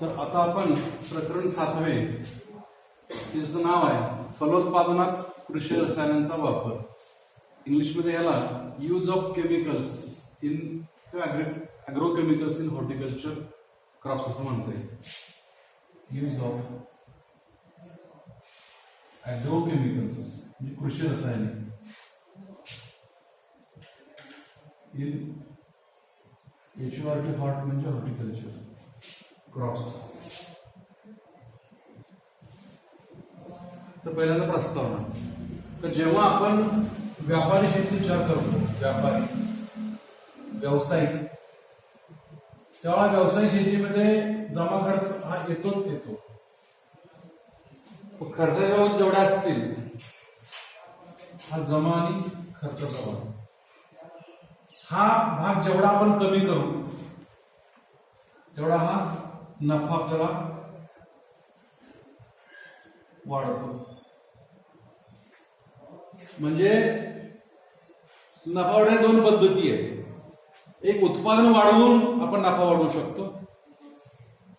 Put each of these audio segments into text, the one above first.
तर आता आपण प्रकरण सातवे. तिचं नाव आहे फलोत्पादनात कृषी रसायनांचा वापर. इंग्लिशमध्ये याला use of chemicals in agro chemicals in horticulture crops असं म्हणता येईल यूज ऑफ अॅग्रो केमिकल्स म्हणजे कृषी रसायने. In H R T hot म्हणजे हॉर्टिकल्चर क्रॉप्स तर पहिल्यांदा प्रस्तावना. तर जेव्हा आपण व्यापारी शेती विचार करतो व्यापारी व्यावसायिक तेव्हा व्यवसाय शेतीमध्ये जमा खर्च हा येतोच येतो. खर्चाच्या बाबत जेवढ्या असतील हा जमा आणि खर्चाचा भाग. हा भाग जेवढा आपण कमी करू तेवढा हा नफा आपल्याला वाढतो. म्हणजे नफा वाढण्या दोन पद्धती आहेत. एक उत्पादन वाढवून आपण नफा वाढवू शकतो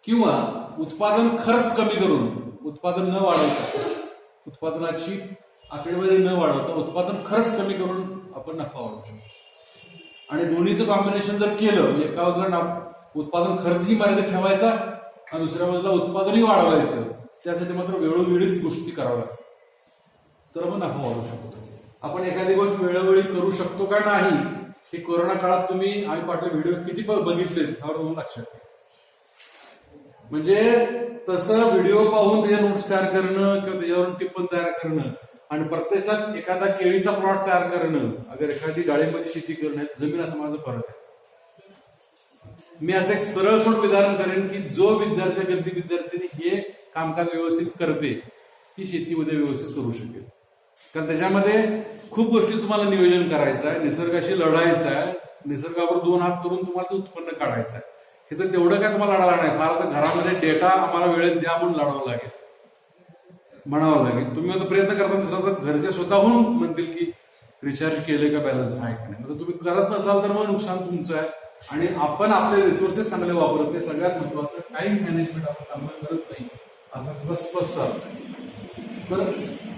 किंवा उत्पादन खर्च कमी करून उत्पादन न वाढवता उत्पादनाची आकडेवारी न वाढवता उत्पादन खर्च कमी करून आपण नफा वाढवू शकतो. आणि दोन्हीचं कॉम्बिनेशन जर केलं म्हणजे एका बाजूला उत्पादन खर्चही मर्यादित ठेवायचा आणि दुसऱ्या बाजूला उत्पादनही वाढवायचं. त्यासाठी मात्र वेळोवेळीच गोष्टी कराव्या लागतात. तर मग नफा वाढवू शकतो. आपण एखादी गोष्ट वेळोवेळी करू शकतो का नाही हे कोरोना काळात तुम्ही आम्ही पाठवले व्हिडिओ किती बघितले यावर तुम्हाला लक्षात म्हणजे तसं व्हिडिओ पाहून त्याच्या नोट्स तयार करणं किंवा त्याच्यावरून टिप्पण तयार करणं आणि प्रत्यक्षात एखादा केळीचा प्लॉट तयार करणं अगर एखादी डाळिंबाची शेती करणं जमीन असं माझं फरक आहे. मी असं एक सरळ सोड विधान करेन की जो विद्यार्थी गरजी विद्यार्थ्यांनी हे कामकाज व्यवस्थित करते ती शेतीमध्ये व्यवस्थित करू शकेल. कारण त्याच्यामध्ये खूप गोष्टी तुम्हाला नियोजन करायचं आहे निसर्गाशी लढायचं आहे निसर्गावर दोन हात करून तुम्हाला ते उत्पन्न काढायचं आहे. हे तर तेवढं काय तुम्हाला लढायला नाही. फार तर घरामध्ये डेटा आम्हाला वेळेत द्या म्हणून लढावं लागेल. म्हणावं लागेल. तुम्ही आता प्रयत्न करता नसाल तर घरचे स्वतःहून म्हणतील की रिचार्ज केले का बॅलन्स आहे का नाही तुम्ही करत नसाल तर मग नुकसान तुमचं आहे. आणि आपण आपले रिसोर्सेस चांगले वापरत नाही. सगळ्यात महत्वाचं टाइम मॅनेजमेंट आपण चांगलं करत नाही. असं तुझं स्पष्ट अर्थ तर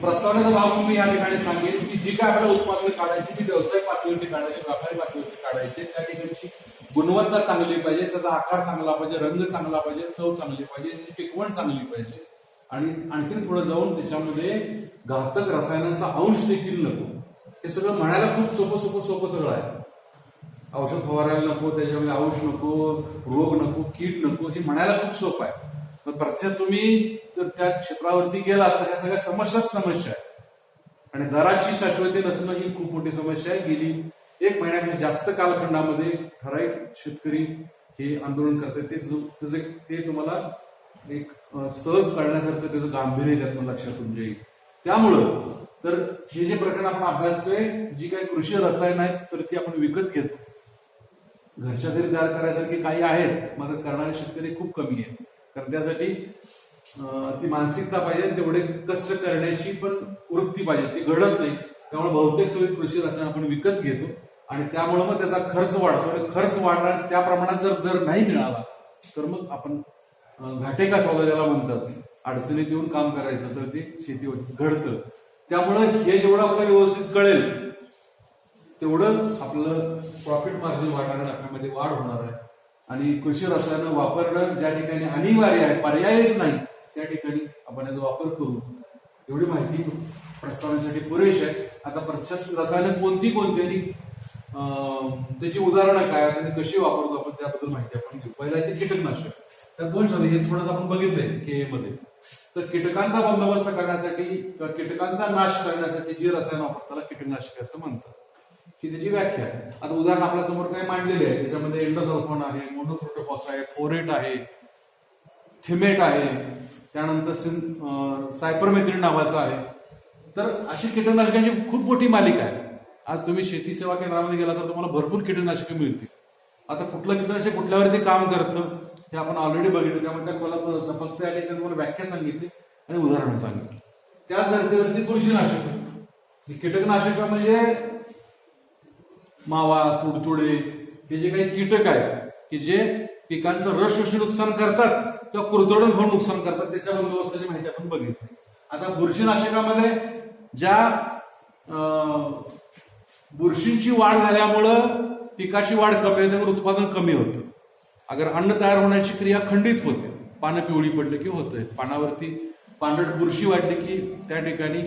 प्रस्तावनेचा भाग मी या ठिकाणी सांगेन की जी काय आपल्याला उत्पादन काढायची ती व्यवसाय पातळीवरती काढायची व्यापारी पातळीवरती काढायचे. त्या ठिकाणची गुणवत्ता चांगली पाहिजे त्याचा आकार चांगला पाहिजे रंग चांगला पाहिजे चव चांगली पाहिजे त्याची टिकवण चांगली पाहिजे. आणि आणखीन पुढे जाऊन त्याच्यामध्ये घातक रसायनांचा अंश देखील नको. हे सगळं म्हणायला खूप सोपं सोपं सोपं सगळं आहे. औषध फवारायला नको त्याच्यामध्ये औष नको रोग नको कीड नको हे म्हणायला खूप सोपं आहे. पण प्रत्यक्ष तुम्ही जर त्या क्षेत्रावरती गेलात तर ह्या सगळ्या समस्याच समस्या आहे आणि दराची शाश्वती नसणं ही खूप मोठी समस्या आहे. गेली एक महिन्यापेक्षा जास्त कालखंडामध्ये ठराविक शेतकरी हे आंदोलन करतात. ते ते तुम्हाला एक सहज कळण्यासारखं त्याचं गांभीर्य त्यातून लक्षातून येईल त्यामुळं तर हे जे प्रकरण आपण अभ्यासतोय जी काही कृषी रसायन आहेत तर ती आपण विकत घेतो. घरच्या घरी तयार करायसारखे काही आहेत मात्र करणारे शेतकरी खूप कमी आहेत. कारण त्यासाठी ती मानसिकता पाहिजे तेवढे कष्ट करण्याची पण वृत्ती पाहिजे. ती घडत नाही. त्यामुळे बहुतेक सगळी कृषी रसायन आपण विकत घेतो आणि त्यामुळे मग त्याचा खर्च वाढतो आणि खर्च वाढणार त्या प्रमाणात जर दर नाही मिळाला तर मग आपण घाटे का सौदा ज्याला म्हणतात अडचणीत येऊन काम करायचं तर ते शेती घडतं. त्यामुळे हे जेवढं आपल्याला व्यवस्थित कळेल तेवढं आपलं प्रॉफिट मार्जिन वाढणार नफ्यामध्ये वाढ होणार आहे. आणि कृषी रसायनं वापरणं ज्या ठिकाणी अनिवार्य आहे पर्यायच नाही त्या ठिकाणी आपण याचा वापर करू. एवढी माहिती प्रस्तावनेसाठी पुरेशी आहे. आता प्रत्यक्ष रसायनं कोणती कोणती आणि त्याची उदाहरणं काय आणि कशी वापरतो आपण त्याबद्दल माहिती आपण घेऊ. पहिला ते कीटकनाशक. त्यात दोन शब्द हे थोडंसं आपण बघितलंय के मध्ये तर कीटकांचा बंदोबस्त करण्यासाठी किंवा कीटकांचा नाश करण्यासाठी जी रसायन वापरतात त्याला कीटकनाशके असं म्हणतात. ही त्याची व्याख्या. आहे आता उदाहरण आपल्यासमोर काय मांडलेले आहे त्याच्यामध्ये इंडोसल्फॉन आहे मोनोप्रोटोपॉस आहे फोरेट आहे थिमेट आहे त्यानंतर सायपरमेथ्रिन नावाचा आहे. तर अशी कीटकनाशकांची खूप मोठी मालिका आहे. आज तुम्ही शेती सेवा केंद्रामध्ये गेला तर तुम्हाला भरपूर कीटकनाशके मिळतील. आता कुठलं कीटकनाशक कुठल्यावरती काम करतं हे आपण ऑलरेडी बघितलं. त्यामुळे त्या कोल्हापूर फक्त या ठिकाणी तुम्हाला व्याख्या सांगितली आणि उदाहरण सांगितलं. त्याच धर्तीवरती बुरशीनाशक. ही कीटकनाशक म्हणजे मावा तुडतुडे हे जे काही कीटक आहेत की जे पिकांचं रस शोषी नुकसान करतात किंवा कुरतडून खाऊन नुकसान करतात त्याच्या बंदोबस्ताची माहिती आपण बघितली. आता बुरशीनाशकामध्ये ज्या बुरशींची वाढ झाल्यामुळं पिकाची वाढ कमी होते तर उत्पादन कमी होतं. अगर अन्न तयार होण्याची क्रिया खंडित होते पानं पिवळी पडली की होतंय पानावरती पांढरट बुरशी वाढली की त्या ठिकाणी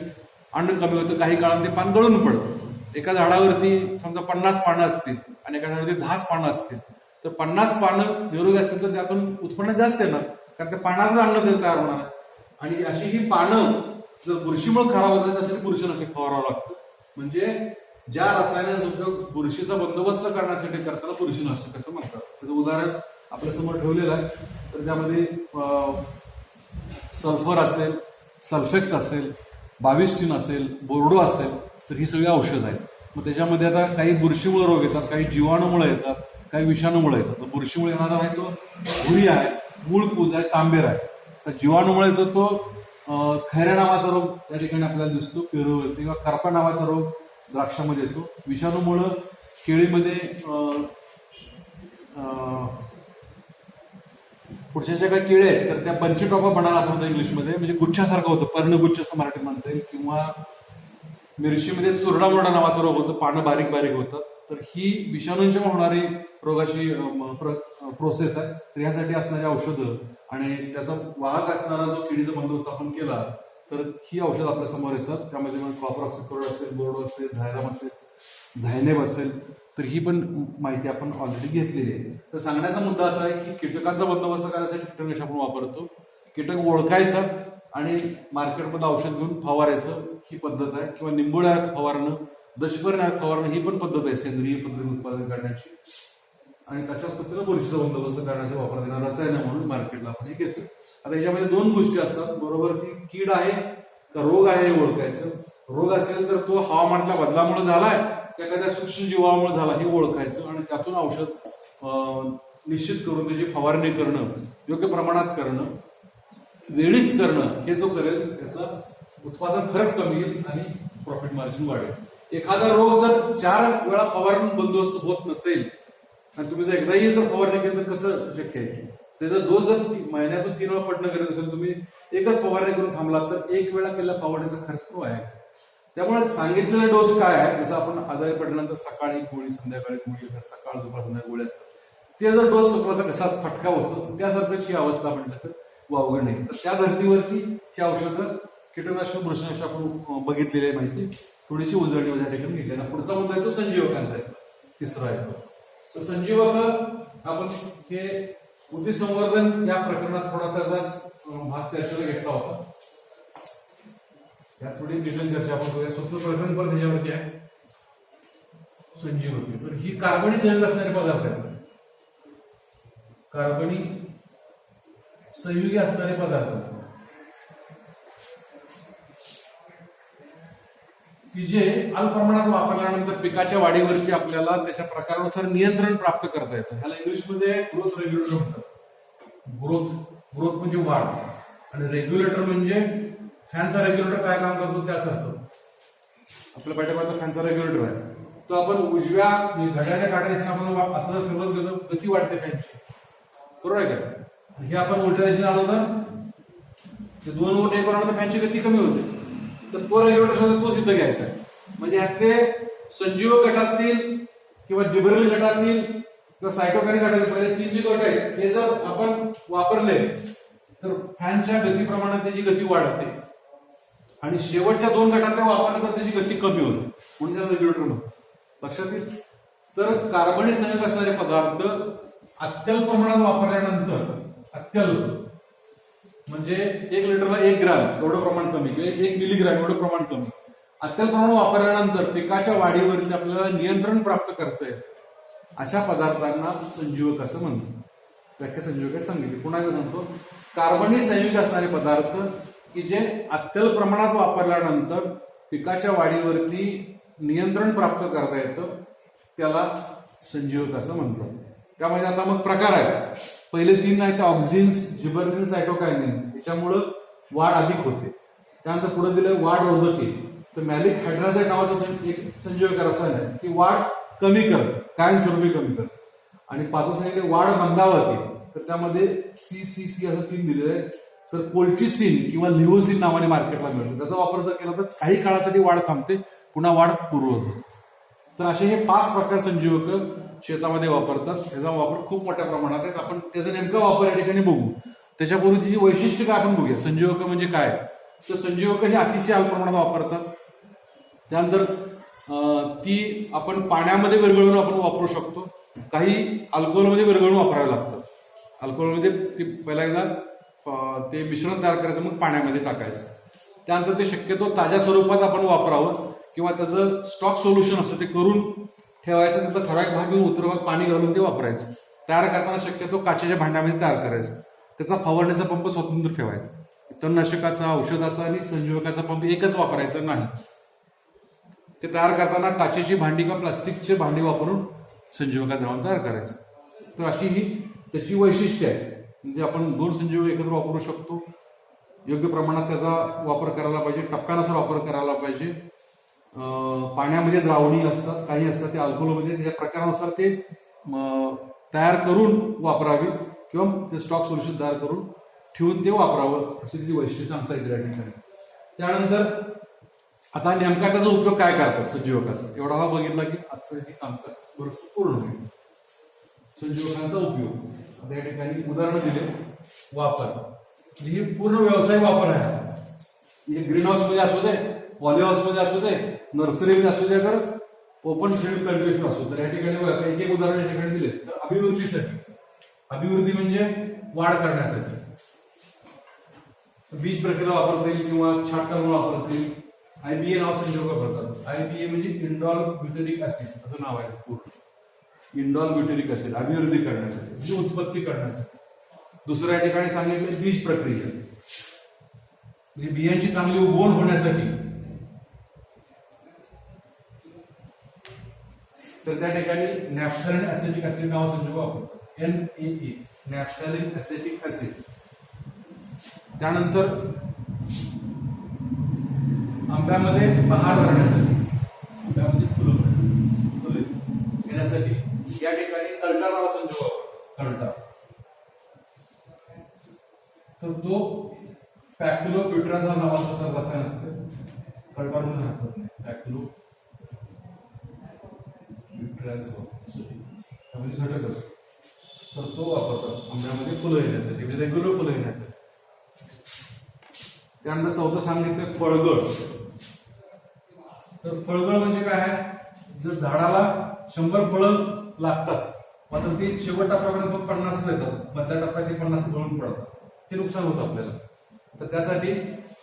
अन्न कमी होतं काही काळात ते पान गळून पडतं. एका झाडावरती समजा पन्नास पानं असतील आणि एका झाडावरती दहाच पानं असतील तर पन्नास पानं निरोगी असतील तर त्यातून उत्पन्न जास्त येणार कारण त्या पानाचं अन्न त्याचं तयार होणार आणि अशी ही पानं जर बुरशीमुळे खराब होतात असेल बुरशीनाशक फवारावं लागतं. म्हणजे ज्या रसायनांचा उपयोग बुरशीचा बंदोबस्त करण्यासाठी करताना बुरशीनाशक असं म्हणतात. त्याचं उदाहरण आपल्यासमोर ठेवलेलं आहे. तर त्यामध्ये सल्फर असेल सल्फेक्स असेल बाविस्टिन असेल बोर्डो असेल तर ही सगळी औषधं आहेत. मग त्याच्यामध्ये आता काही बुरशीमुळे रोग येतात काही जीवाणूमुळे येतात काही विषाणूमुळे येतात. तर बुरशीमुळे येणारा आहे तो भुरी आहे मूळ मूळकूज आहे तांबेर आहे. तर जीवाणूमुळे येतो तो खैऱ्या नावाचा रोग त्या ठिकाणी आपल्याला दिसतो पेरूवरती किंवा करपा नावाचा रोग द्राक्षामध्ये येतो. विषाणूमुळं केळीमध्ये पुढच्या ज्या काही केळी आहेत तर त्या पंची टॉपा बनाना असं म्हणतात इंग्लिशमध्ये म्हणजे गुच्छासारखं होतं पर्णगुच्छ असं मराठीत म्हणता येईल किंवा मिरचीमध्ये चुरडा मुरडा नावाचा रोग होतो पानं बारीक बारीक होतं. तर ही विषाणूंच्या होणारी रोगाची प्रोसेस आहे. तर यासाठी असणारी औषधं आणि त्याचा वाहक असणारा जो किडीचा बंदोबस्त आपण केला तर ही औषधं आपल्यासमोर येतात. त्यामध्ये मग कॉपरॉक्सिक्लोराइड असेल बोर्ड असेल झायराम असेल झायनेब असेल तर ही पण माहिती आपण ऑलरेडी घेतलेली आहे. तर सांगण्याचा मुद्दा असा आहे की कीटकांचा बंदोबस्त करण्यासाठी कीटकनाशक आपण वापरतो. कीटक ओळखायचं आणि मार्केटमध्ये औषध घेऊन फवारायचं ही पद्धत आहे. किंवा निंबोळ्यात फवारणं दशपर्णी फवारणं ही पण पद्धत आहे सेंद्रिय पद्धतीने उत्पादन करण्याची. आणि तशाच पद्धतीने बुरशीचा बंदोबस्त करण्याचा वापर देणार रसायन म्हणून मार्केटला आपण हे घेतोय. आता याच्यामध्ये दोन गोष्टी असतात. बरोबर ती कीड आहे का रोग आहे हे ओळखायचं. रोग असेल तर तो हवामानातल्या बदलामुळे झालाय का एखाद्या सूक्ष्म जीवामुळे झाला हे ओळखायचं. आणि त्यातून औषध निश्चित करून त्याची फवारणी करणं योग्य प्रमाणात करणं वेळीच करणं हे जो करेल त्याचं उत्पादन खरंच कमी येईल आणि प्रॉफिट मार्जिन वाढेल. एखादा रोग जर चार वेळा फवारणी बंदोबस्त होत नसेल आणि तुम्ही जर एकदाही जर फवारणी केली तर कसं शक्य आहे? त्याचा डोस जर महिन्यातून तीन वेळा पडणं गरज असेल तुम्ही एकच फवारणी करून थांबलात तर एक वेळा केलेल्या फवारण्याचा खर्च पण आहे त्यामुळे सांगितलेले डोस काय आहे जसं आपण आजारी पडल्यानंतर सकाळी गोळी संध्याकाळी गोळी सकाळ दुपार संध्याकाळी गोळी असतात ते जर डोस चुकला तर कसा फटका बसतो? त्यासारखंच ही अवस्था म्हटलं तर वावगं नाही. तर त्या धर्तीवरती ही औषधं कीटकनाशक बुरशीनाशक आपण बघितलेले बघितलेली आहे माहिती. थोडीशी उजळणी माझ्या ठिकाणी घेतली. आणि पुढचा मुद्दा येतो संजीवकांचा आहे. तिसरा येतो तर संजीवक आपण हे बुद्धी संवर्धन या प्रकरणात थोडासा भाग चर्चेला घेतला होता. यात थोडी डिटेल चर्चा आपण करूया. स्वप्न प्रकरण पण त्याच्यावरती आहे. संजीवकी. तर ही कार्बनी संयुक्त असणारे पदार्थ आहेत. कार्बनी संयुगी असणारे पदार्थ. की जे अल्प प्रमाणात वापरल्यानंतर पिकाच्या वाढीवरती आपल्याला त्याच्या प्रकारानुसार नियंत्रण प्राप्त करता येतं. ह्याला इंग्लिशमध्ये ग्रोथ रेग्युलेटर म्हणतात. ग्रोथ ग्रोथ म्हणजे वाढ. आणि रेग्युलेटर म्हणजे फॅनचा रेग्युलेटर काय काम करतो त्यासारखं आपल्या पाठीमागचा फॅनचा रेग्युलेटर आहे. तो आपण उजव्या घड्याच्या काढायच्या आपण असं फिरवत गेलो गती वाढते फॅनची बरोबर आहे का? हे आपण उलट्या दिशेने आलो तर दोन वर एक वर फॅनची गती कमी होते. तर तो रेग्युलेटर तो सिद्ध घ्यायचा. म्हणजे ह्यातले संजीव गटातील किंवा जिबरेल गटातील किंवा सायटोकारी गटातील पहिले तीन जे गट आहेत हे जर आपण वापरले तर फॅनच्या गतीप्रमाणे त्याची गती वाढते. आणि शेवटच्या दोन गटातल्या वापरल्यानंतर त्याची गती कमी होते. म्हणून त्याला रेग्युलेटर लक्षात येईल? तर कार्बनिक संयुग असणारे पदार्थ अत्यल्प प्रमाणात वापरल्यानंतर अत्यल्प म्हणजे एक लिटरला एक ग्राम एवढं प्रमाण कमी किंवा एक मिलीग्राम एवढं प्रमाण कमी. अत्यल्प प्रमाण वापरल्यानंतर पिकाच्या वाढीवरती आपल्याला नियंत्रण प्राप्त करता येतं. अशा पदार्थांना संजीवक असं म्हणतो व्याख्या संजीवक सांगितली. पुन्हा सांगतो. कार्बनी संयुग असणारे पदार्थ की जे अत्यल्प प्रमाणात वापरल्यानंतर पिकाच्या वाढीवरती नियंत्रण प्राप्त करता येतं त्याला संजीवक असं म्हणतात. त्यामध्ये आता मग प्रकार आहे पहिले तीन आहेत ऑक्झिन्स जिबर्लिन सायटोकायनिन्स याच्यामुळं वाढ अधिक होते. त्यानंतर पुढे दिलं वाढ रोधके. तर मॅलिक हायड्राझाईड नावाचं एक संजीवक रसायन आहे की वाढ कमी करत कायमस्वरूपी कमी करत आणि पाचवं सांगितले वाढ मंदावती तर त्यामध्ये सी सी सी असं तीन दिलेलं आहे. तर कोल्चिसिन किंवा लिओसिन नावाने मार्केटला मिळतं. त्याचा वापर जर केला तर काही काळासाठी वाढ थांबते पुन्हा वाढ पूर्वज होते. तर असे हे पाच प्रकार संजीवक शेतामध्ये वापरतात. त्याचा वापर खूप मोठ्या प्रमाणात आहे. आपण त्याचा नेमका वापर या ठिकाणी बघू. त्याच्यापूर्वी तिची वैशिष्ट्य काय आपण बघूया. संजीवक म्हणजे काय? तर संजीवक हे अतिशय अल्प प्रमाणात वापरतात. त्यानंतर ती आपण पाण्यामध्ये विरघळून आपण वापरू शकतो. काही अल्कोहोलमध्ये विरघळून वापरायला लागतं. अल्कोहोलमध्ये ती पहिला एकदा ते मिश्रण तयार करायचं मग पाण्यामध्ये टाकायचं. त्यानंतर ते शक्यतो ताज्या स्वरूपात आपण वापरावं किंवा त्याचं स्टॉक सोल्युशन असतं ते करून ठेवायचं त्याचा ठराविक भाग घेऊन उतरवा पाणी घालून ते वापरायचं. तयार करताना शक्यतो काचेच्या भांड्यामध्ये तयार करायचं. त्याचा फवारण्याचा पंप स्वतंत्र ठेवायचा. तणनाशकाचा औषधाचा आणि संजीवकाचा पंप एकच वापरायचा नाही. ते तयार करताना काचेची भांडी किंवा प्लास्टिकची भांडी वापरून संजीवका द्रावण तयार करायचं. तर अशी ही त्याची वैशिष्ट्य आहे. म्हणजे आपण दोन संजीवक एकत्र वापरू शकतो. योग्य प्रमाणात त्याचा वापर करायला पाहिजे टप्प्यानुसार वापर करायला पाहिजे. पाण्यामध्ये द्रावणी असतात काही असतात ते अल्कोहोलमध्ये त्याच्या प्रकारानुसार ते तयार करून वापरावी किंवा ते स्टॉक सोल्युशन तयार करून ठेवून ते वापरावं अशी त्याची वैशिष्ट्य सांगता येतील या ठिकाणी. त्यानंतर आता नेमका त्याचा उपयोग काय करतात संजीवकाचा? एवढा हा बघितला की आजचं हे कामकाज बरंच पूर्ण होईल. संजीवकांचा उपयोग. आता या ठिकाणी उदाहरण दिले. वापर. म्हणजे हे पूर्ण व्यवसाय वापर आहे हे ग्रीन हाऊसमध्ये असू दे पॉली हाऊसमध्ये असू दे नर्सरी असू द्या तर ओपन फील्ड कल्टिवेशन असू तर या ठिकाणी बघा, एक एक उदाहरण या ठिकाणी दिले तर अभिवृद्धीसाठी. अभिवृद्धी म्हणजे वाढ करण्यासाठी. बीज प्रक्रिया वापरता येईल किंवा छाटकाम वापरता येईल. आयबीए नाव संजोग वापरतात. आयबीए म्हणजे इंडॉल ब्युटेरिक ऍसिड असं नाव आहे पूर्ण. इंडॉल ब्युटेरिक ऍसिड अभिवृद्धी करण्यासाठी म्हणजे उत्पत्ती करण्यासाठी. दुसऱ्या ठिकाणी सांगितलं बीज प्रक्रिया. म्हणजे बियांची चांगली उगवण होण्यासाठी तर त्या ठिकाणी नॅफ्थॅलिन ऍसिटिक ऍसिड नाव संजोग वापरतो. N A naphthalene acetic acid त्यानंतर आंब्यामध्ये बहार भरण्यासाठी आंब्यामध्ये फुलं फुले येण्यासाठी या ठिकाणी कल्टार नाव संजोग वापरतात कल्टार. तर तो पॅक्युलो ब्युट्राझॉल नावाचा तर रसायन असतं. कल्टार म्हणून राहतात नाही. पॅक्युलो ब्युट्राझॉल म्हणजे घटक असतो. तर तो वापरतात. आंब्यामध्ये फुलं येण्यासाठी म्हणजे रेग्युलर फुलं येण्यासाठी. त्यानंतर चौथं सांगितलं फळगळ. तर फळगळ म्हणजे काय आहे? जर झाडाला शंभर फळं लागतात मात्र ते शेवट टप्प्यापर्यंत पन्नास येतात. मधल्या टप्प्यात ते पन्नास गळून पडतात. हे नुकसान होतं आपल्याला. तर त्यासाठी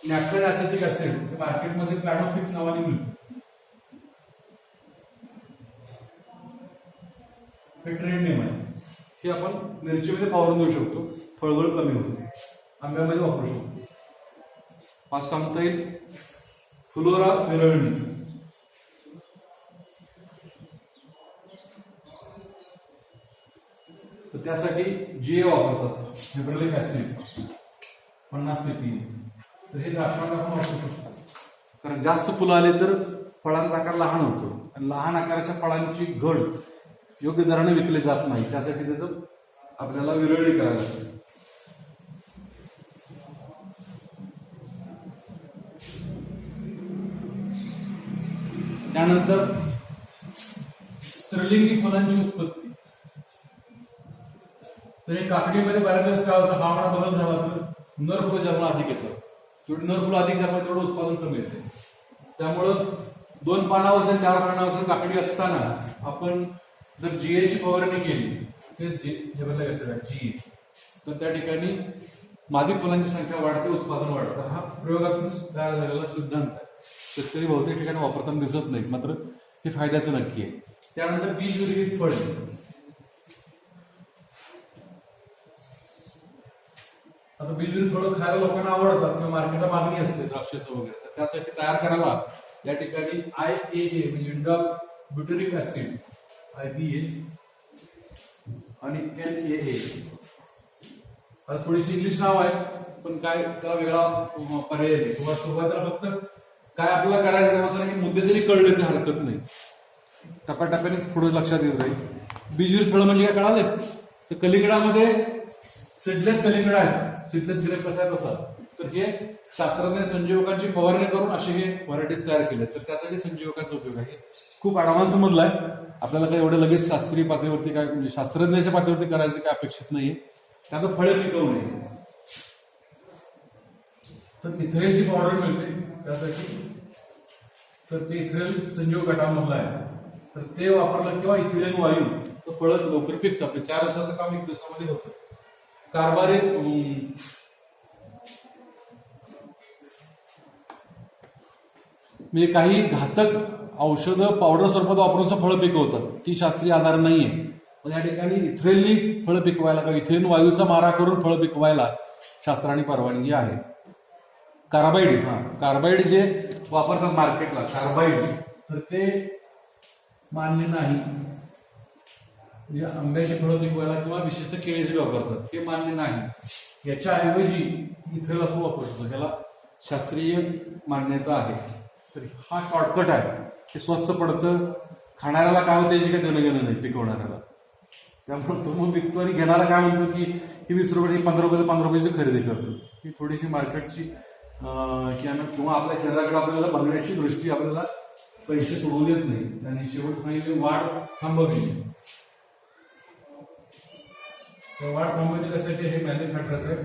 नॅचरल ऍसिटिक ऍसिड मार्केटमध्ये प्लॅनोफिक्स नावाने मिळतं. हे ट्रेड नेम आहे. हे आपण मिरचीमध्ये फवारून देऊ शकतो. फळगळ कमी होते. आंब्यामध्ये वापरू शकतो. आज सांगता येईल. फुलोरा विरळणी तर त्यासाठी जे वापरतात. हिब्रोलिक ऍसिड पन्नास ते तीन. तर हे द्राक्षांना आपण वापरू शकतो. कारण जास्त फुलं आले तर फळांचा आकार लहान होतो. आणि लहान आकाराच्या फळांची घड योग्य दराने विकले जात नाही. त्यासाठी त्याचं आपल्याला विरळणी करायला लागते त्यानंतर स्त्रीलिंगी फुलांची उत्पत्ती. तर हे काकडीमध्ये बऱ्याच वेळेस काय होतं? हवामान बदल झाला तर नर फुलं जन्म अधिक येतं. तेवढी नर फुलं अधिक जन्म तेवढं उत्पादन कमी येते. त्यामुळं दोन पानावर चार पानावर काकडी असताना आपण जर जीएची फवारणी केली तेच जी हे बदल कसं जी तर त्या ठिकाणी मादी फुलांची संख्या वाढते उत्पादन वाढतं. हा प्रयोगातून तयार झालेला सिद्धांत आहे. शेतकरी बहुतेक ठिकाणी वापरताना दिसत नाही मात्र हे फायद्याचं नक्की आहे. त्यानंतर बीज विरहित फळ. आता बीजविरहित फळ खायला लोकांना आवडतात किंवा मार्केटला मागणी असते द्राक्षाचं वगैरे तर त्यासाठी तयार करायला या ठिकाणी आय ए ए म्हणजे इंडॉल ब्युटरिक ऍसिड आय बी ए आणि एन ए ए आता थोडीशी इंग्लिश नाव आहे पण काय त्याला वेगळा पर्याय नाही. किंवा सुरुवातीला फक्त काय आपल्याला करायचं असं हे मुद्दे जरी कळले तर हरकत नाही. टप्प्याटप्प्याने पुढे लक्षात येत राहील बीजवीर फळं म्हणजे काय कळाले तर कलिंगडामध्ये सिडलेस कलिंगड आहे सिडलेस ग्रेप कसा आहे तसा? तर हे शास्त्रज्ञ संजीवकांची फवारणी करून असे हे व्हरायटीज तयार केले तर त्यासाठी संजीवकांचा उपयोग आहे. खूप ऍडव्हान्स समजलाय. आहे आपल्याला काही एवढं लगेच शास्त्रीय पातळीवरती काय म्हणजे शास्त्रज्ञाच्या पातळीवरती करायचं काय अपेक्षित नाहीये. त्यात फळे पिकवू नये. तर इथरेलची पावडर मिळते. त्यासाठी तर ते इथरेल संजीव गटामधला आहे. तर ते वापरलं किंवा इथिलेन वायू तर फळ लवकर पिकतात चार वर्षाचं काम एक दिवसामध्ये होतं. कारभारी म्हणजे काही घातक औषधं पावडर स्वरूपात वापरून फळं पिकवतात. ती शास्त्रीय आधार नाही आहे पण या ठिकाणी इथ्रेलनी फळं पिकवायला किंवा इथेन वायूचा मारा करून फळं पिकवायला शास्त्राने परवानगी आहे. कार्बाईड हां. कार्बाईड जे वापरतात मार्केटला कार्बाईड तर ते मान्य नाही. म्हणजे आंब्याची फळं पिकवायला किंवा विशिष्ट केळीचे वापरतात हे मान्य नाही. याच्याऐवजी इथेल आपण वापरतो. ह्याला शास्त्रीय मान्यता आहे. तर हा शॉर्टकट आहे. हे स्वस्त पडतं. खाणाऱ्याला काय होतं याची काही देणं घेणं नाही पिकवणाऱ्याला. त्यामुळे तो मग विकतो आणि घेणारा काय म्हणतो की ही वीस रुपये पंधरा रुपये पंधरा रुपयाची खरेदी करतो. ही थोडीशी मार्केटची किंवा आपल्या शरीराकडे आपल्याला बघण्याची दृष्टी आपल्याला पैसे सोडू देत नाही. आणि शेवट सांगितले वाढ थांबवली. वाढ थांबवली कशासाठी हे मॅन्युफॅक्चर आहे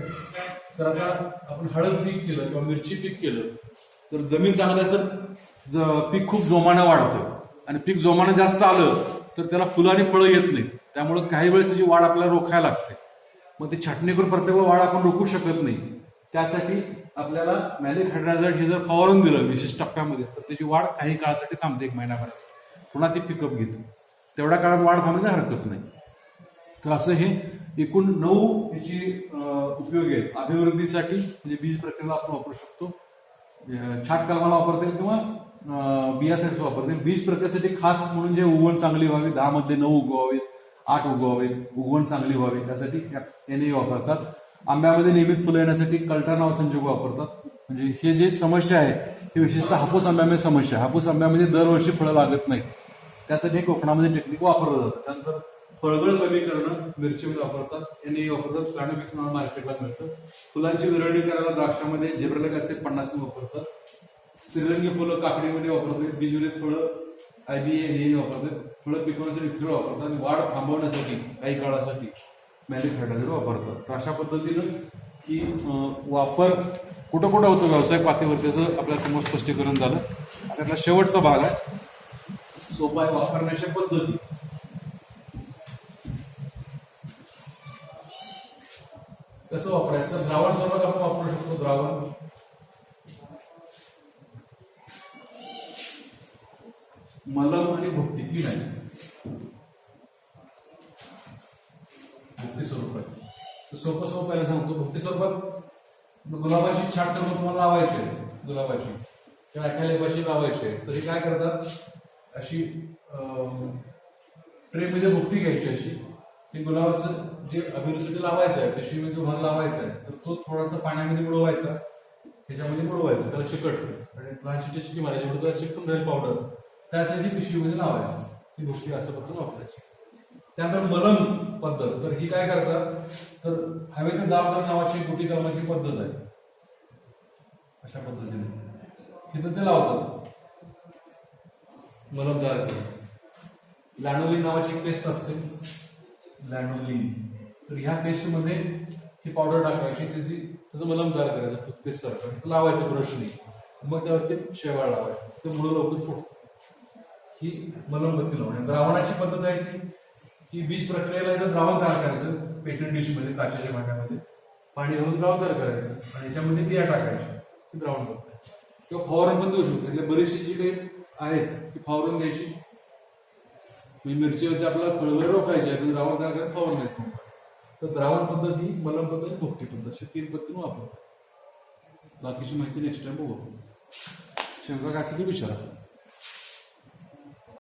तर आता आपण हळद पीक केलं किंवा मिरची पीक केलं. तर जमीन चांगली असेल ज- पीक खूप जोमानं वाढतं आणि पीक जोमानं जास्त आलं तर त्याला फुलं आणि फळं येत नाही त्यामुळे काही वेळेस त्याची वाढ आपल्याला रोखायला लागते. मग ती छाटणी करून प्रत्येक वाढ आपण रोखू शकत नाही. त्यासाठी आपल्याला मॅलिक हायड्राझाईड हे जर फवारून दिलं विशेष टप्प्यामध्ये तर त्याची वाढ काही काळासाठी थांबते एक महिन्याभरात पुन्हा ती पिकअप घेते. तेवढ्या काळात वाढ थांबण्याची हरकत नाही. तर असं हे एकूण नऊ याची उपयोग आहेत. अभिवृद्धीसाठी म्हणजे बीज प्रक्रिया आपण वापरू शकतो. छाट कलमाला वापरतील किंवा बियासाठी वापरतील. बीज प्रक्रियेसाठी खास म्हणून जे उगवण चांगली व्हावी दहा मध्ये नऊ उगवावेत आठ उगवावेत उगवण चांगली व्हावी त्यासाठी याने वापरतात. आंब्यामध्ये नेहमीच फुलं येण्यासाठी कल्टर नाव संजोग वापरतात. म्हणजे हे जे समस्या आहे ही विशेषतः हापूस आंब्यामध्ये समस्या हापूस आंब्यामध्ये दरवर्षी फळं लागत नाही त्यासाठी कोकणामध्ये टेक्निक वापरलं जातं. त्यानंतर फळगळ कमी करणं मिरचीमध्ये वापरतात. याने वापरतात. कानोपिक्स नाव मार्केटला मिळतं. फुलांची विरळणी करायला द्राक्षामध्ये झेब्रेलिक असे पन्नास वापरतात. श्रीरंगी फुलं काकडीमध्ये वापरतात बीजवरीत फळं आयबीए हे वापरतात फळं पिकवण्यासाठी फिर वापरतात. आणि वाढ थांबवण्यासाठी काही काळासाठी मॅलिक फर्टायझर वापरतात. तर अशा पद्धतीनं की वापर कुठं कुठं होतो? व्यवसाय पातळीवरतीचं त्याचं आपल्यासमोर स्पष्टीकरण झालं. त्यातला शेवटचा भाग आहे. सोपा आहे वापरण्याच्या पद्धती. कसं वापरायचं? द्रावण स्वरूपात आपण वापरू शकतो द्रावण. मलम आणि भुकटी तीन आहे भुकटी स्वरूपात. सोपं सोपं पहिला सांगतो. भुकटी स्वरूपात गुलाबाची छाट करून तुम्हाला लावायची आहे. गुलाबाची. किंवा एका लावायचे लावायची आहे. तरी काय करतात? अशी ट्रेमध्ये भुकटी घ्यायची अशी. हे गुलाबाचं जे अभिरुसाठी लावायचं आहे पिशवीमध्ये जो भाग लावायचा आहे तर तो थोडासा पाण्यामध्ये बुडवायचा. त्याच्यामध्ये बुडवायचा त्याला चिकट. आणि लहानशी चिटकी मारायची म्हणजे त्याला चिकटून राहील पावडर त्यासाठी पिशवीमध्ये लावायचं. ही गोष्टी असं पद्धत वापरायची. त्यानंतर मलम पद्धत. तर ही काय करतात? तर हवेचे दाबदार नावाची गोटी कामाची कर्माची पद्धत आहे. अशा पद्धतीने. इथं ते लावतात. मलम तयार करतात नावाची एक पेस्ट असते. लॅनोलिन तर ह्या पेस्टमध्ये ही पावडर टाकायची त्याची त्याचं तयार करायचं टूथपेस्ट सारखं लावायचं ब्रशने मग त्यावरती शेवाळ लावायचं. ते मुळं लवकर फुटतं. ही मलमबत्ती लावणे द्रावणाची पद्धत आहे की की बीज प्रक्रियेला जर द्रावण तयार करायचं पेटंट डिशमध्ये काचेच्या भांड्यामध्ये पाणी घालून द्रावण तयार करायचं. आणि याच्यामध्ये बिया टाकायच्या द्रावण करतात. किंवा फवारून पण देऊ शकतो. बरीचशी जी काही आहेत ती फवारून द्यायची म्हणजे मिरचीवरती आपल्याला फळवरे रोखायची आहे द्रावण काय करायला फवारून तर द्रावण पद्धत ही मलम पद्धत भोगटी पद्धत अशा तीन पद्धतीने वापरतात. बाकीची माहिती नेक्स्ट टाइम बघू शंका काय असेल ती विचारा.